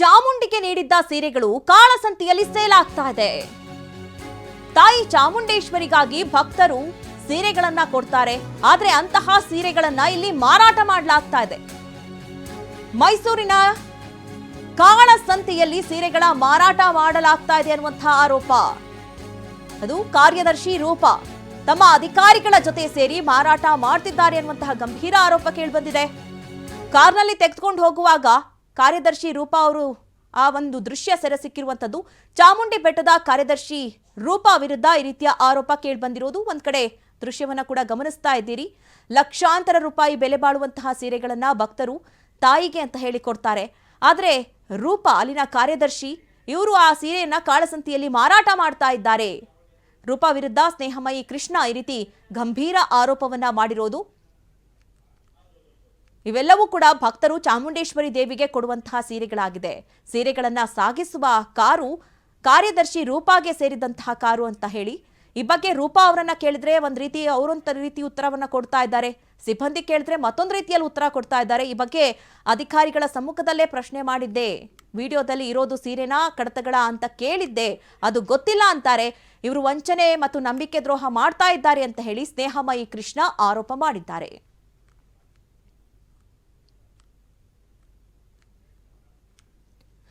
ಚಾಮುಂಡಿಗೆ ನೀಡಿದ್ದ ಸೀರೆಗಳು ಕಾಳಸಂತೆಯಲ್ಲಿ ಸೇಲ್ ಆಗ್ತಾ ಇದೆ. ತಾಯಿ ಚಾಮುಂಡೇಶ್ವರಿಗಾಗಿ ಭಕ್ತರು ಸೀರೆಗಳನ್ನ ಕೊಡ್ತಾರೆ. ಆದ್ರೆ ಅಂತಹ ಸೀರೆಗಳನ್ನ ಇಲ್ಲಿ ಮಾರಾಟ ಮಾಡಲಾಗ್ತಾ ಇದೆ. ಮೈಸೂರಿನ ಕಾಳಸಂತೆಯಲ್ಲಿ ಸೀರೆಗಳ ಮಾರಾಟ ಮಾಡಲಾಗ್ತಾ ಇದೆ ಅನ್ನುವಂತಹ ಆರೋಪ. ಅದು ಕಾರ್ಯದರ್ಶಿ ರೂಪ ತಮ್ಮ ಅಧಿಕಾರಿಗಳ ಜೊತೆ ಸೇರಿ ಮಾರಾಟ ಮಾಡ್ತಿದ್ದಾರೆ ಅನ್ನುವಂತಹ ಗಂಭೀರ ಆರೋಪ ಕೇಳಿಬಂದಿದೆ. ಕಾರ್ನಲ್ಲಿ ತೆಗೆದುಕೊಂಡು ಹೋಗುವಾಗ ಕಾರ್ಯದರ್ಶಿ ರೂಪಾ ಅವರು ಆ ಒಂದು ದೃಶ್ಯ ಸೆರೆ ಸಿಕ್ಕಿರುವಂತದ್ದು ಚಾಮುಂಡಿ ಬೆಟ್ಟದ ಕಾರ್ಯದರ್ಶಿ ರೂಪಾ ವಿರುದ್ಧ ಈ ರೀತಿಯ ಆರೋಪ ಕೇಳಿಬಂದಿರೋದು. ಒಂದ್ ಕಡೆ ದೃಶ್ಯವನ್ನ ಕೂಡ ಗಮನಿಸ್ತಾ ಇದ್ದೀರಿ. ಲಕ್ಷಾಂತರ ರೂಪಾಯಿ ಬೆಲೆ ಬಾಳುವಂತಹ ಸೀರೆಗಳನ್ನ ಭಕ್ತರು ತಾಯಿಗೆ ಅಂತ ಹೇಳಿ ಕೊಡ್ತಾರೆ ಆದ್ರೆ ರೂಪಾ, ಅಲ್ಲಿನ ಕಾರ್ಯದರ್ಶಿ, ಇವರು ಆ ಸೀರೆಯನ್ನ ಕಾಳಸಂತಿಯಲ್ಲಿ ಮಾರಾಟ ಮಾಡ್ತಾ ಇದ್ದಾರೆ. ರೂಪಾ ವಿರುದ್ಧ ಸ್ನೇಹಮಯಿ ಕೃಷ್ಣ ಈ ರೀತಿ ಗಂಭೀರ ಆರೋಪವನ್ನ ಮಾಡಿರೋದು. ಇವೆಲ್ಲವೂ ಕೂಡ ಭಕ್ತರು ಚಾಮುಂಡೇಶ್ವರಿ ದೇವಿಗೆ ಕೊಡುವಂತಹ ಸೀರೆಗಳಾಗಿದೆ. ಸೀರೆಗಳನ್ನ ಸಾಗಿಸುವ ಕಾರು ಕಾರ್ಯದರ್ಶಿ ರೂಪಾಗೆ ಸೇರಿದಂತಹ ಕಾರು ಅಂತ ಹೇಳಿ. ಈ ಬಗ್ಗೆ ರೂಪಾ ಅವರನ್ನ ಕೇಳಿದ್ರೆ ಒಂದ್ ರೀತಿ ಅವರೊಂದು ರೀತಿ ಉತ್ತರವನ್ನ ಕೊಡ್ತಾ ಇದ್ದಾರೆ. ಸಿಬ್ಬಂದಿ ಕೇಳಿದ್ರೆ ಮತ್ತೊಂದು ರೀತಿಯಲ್ಲಿ ಉತ್ತರ ಕೊಡ್ತಾ ಇದ್ದಾರೆ. ಈ ಬಗ್ಗೆ ಅಧಿಕಾರಿಗಳ ಸಮ್ಮುಖದಲ್ಲೇ ಪ್ರಶ್ನೆ ಮಾಡಿದ್ದೆ. ವಿಡಿಯೋದಲ್ಲಿ ಇರೋದು ಸೀರೆನಾ, ಕಡತಗಳ ಅಂತ ಕೇಳಿದ್ದೆ. ಅದು ಗೊತ್ತಿಲ್ಲ ಅಂತಾರೆ. ಇವರು ವಂಚನೆ ಮತ್ತು ನಂಬಿಕೆ ದ್ರೋಹ ಮಾಡ್ತಾ ಇದ್ದಾರೆ ಅಂತ ಹೇಳಿ ಸ್ನೇಹಮಯಿ ಕೃಷ್ಣ ಆರೋಪ ಮಾಡಿದ್ದಾರೆ.